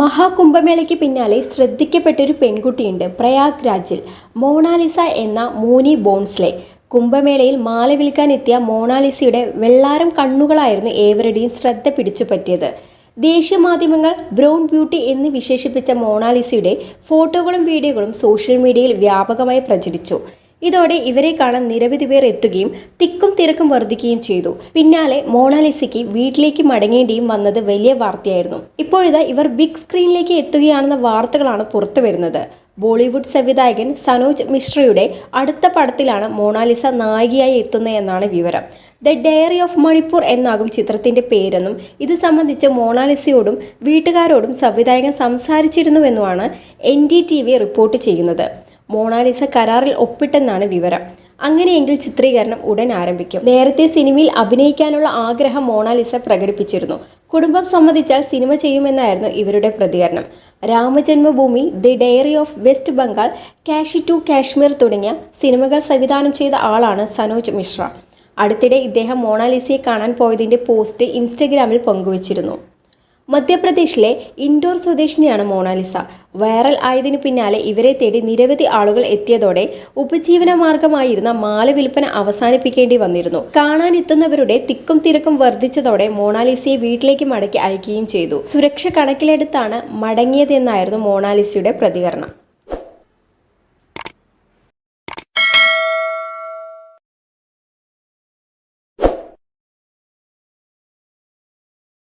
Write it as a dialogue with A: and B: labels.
A: മഹാകുംഭമേളയ്ക്ക് പിന്നാലെ ശ്രദ്ധിക്കപ്പെട്ട ഒരു പെൺകുട്ടിയുണ്ട് പ്രയാഗ് രാജിൽ. മോണാലിസ എന്ന മൂനി ബോൺസ്ലെ. കുംഭമേളയിൽ മാല വിൽക്കാനെത്തിയ മോണാലിസയുടെ വെള്ളാരം കണ്ണുകളായിരുന്നു ഏവരുടെയും ശ്രദ്ധ പിടിച്ചുപറ്റിയത് ദേശീയ മാധ്യമങ്ങൾ ബ്രൗൺ ബ്യൂട്ടി എന്ന് വിശേഷിപ്പിച്ച മോണാലിസയുടെ ഫോട്ടോകളും വീഡിയോകളും സോഷ്യൽ മീഡിയയിൽ വ്യാപകമായി പ്രചരിച്ചു. ഇതോടെ ഇവരെ കാണാൻ നിരവധി പേർ എത്തുകയും തിക്കും തിരക്കും വർദ്ധിക്കുകയും ചെയ്തു. പിന്നാലെ മോണാലിസയ്ക്ക് വീട്ടിലേക്ക് മടങ്ങേണ്ടിയും വന്നത് വലിയ വാർത്തയായിരുന്നു. ഇപ്പോഴിതാ ഇവർ ബിഗ് സ്ക്രീനിലേക്ക് എത്തുകയാണെന്ന വാർത്തകളാണ് പുറത്തു വരുന്നത്. ബോളിവുഡ് സംവിധായകൻ സനോജ് മിശ്രയുടെ അടുത്ത പടത്തിലാണ് മോണാലിസ നായികയായി എത്തുന്നതെന്നാണ് വിവരം. ദ ഡയറി ഓഫ് മണിപ്പൂർ എന്നാകും ചിത്രത്തിന്റെ പേരെന്നും ഇത് സംബന്ധിച്ച് മോണാലിസയോടും വീട്ടുകാരോടും സംവിധായകൻ സംസാരിച്ചിരുന്നുവെന്നുമാണ് N D T V report ചെയ്യുന്നത്. മോണാലിസ കരാറിൽ ഒപ്പിട്ടെന്നാണ് വിവരം. അങ്ങനെയെങ്കിൽ ചിത്രീകരണം ഉടൻ ആരംഭിക്കും. നേരത്തെ സിനിമയിൽ അഭിനയിക്കാനുള്ള ആഗ്രഹം മോണാലിസ പ്രകടിപ്പിച്ചിരുന്നു. കുടുംബം സമ്മതിച്ചാൽ സിനിമ ചെയ്യുമെന്നായിരുന്നു ഇവരുടെ പ്രതികരണം. Ramajanmabhoomi the diary of West Bengal Kashi to Kashmir തുടങ്ങിയ സിനിമകൾ സംവിധാനം ചെയ്ത ആളാണ് സനോജ് മിശ്ര. അടുത്തിടെ ഇദ്ദേഹം മോണാലിസയെ കാണാൻ പോയതിന്റെ പോസ്റ്റ് ഇൻസ്റ്റഗ്രാമിൽ പങ്കുവച്ചിരുന്നു. മധ്യപ്രദേശിലെ ഇൻഡോർ സ്വദേശിനിയാണ് മോണാലിസ. വൈറൽ ആയതിനു പിന്നാലെ ഇവരെ തേടി നിരവധി ആളുകൾ എത്തിയതോടെ ഉപജീവന മാർഗമായിരുന്ന മാല വിൽപ്പന അവസാനിപ്പിക്കേണ്ടി വന്നിരുന്നു. കാണാനെത്തുന്നവരുടെ തിക്കും തിരക്കും വർദ്ധിച്ചതോടെ മോണാലിസയെ വീട്ടിലേക്ക് മടക്കി അയക്കുകയും ചെയ്തു. സുരക്ഷ കണക്കിലെടുത്താണ് മടങ്ങിയതെന്നായിരുന്നു മോണാലിസയുടെ പ്രതികരണം.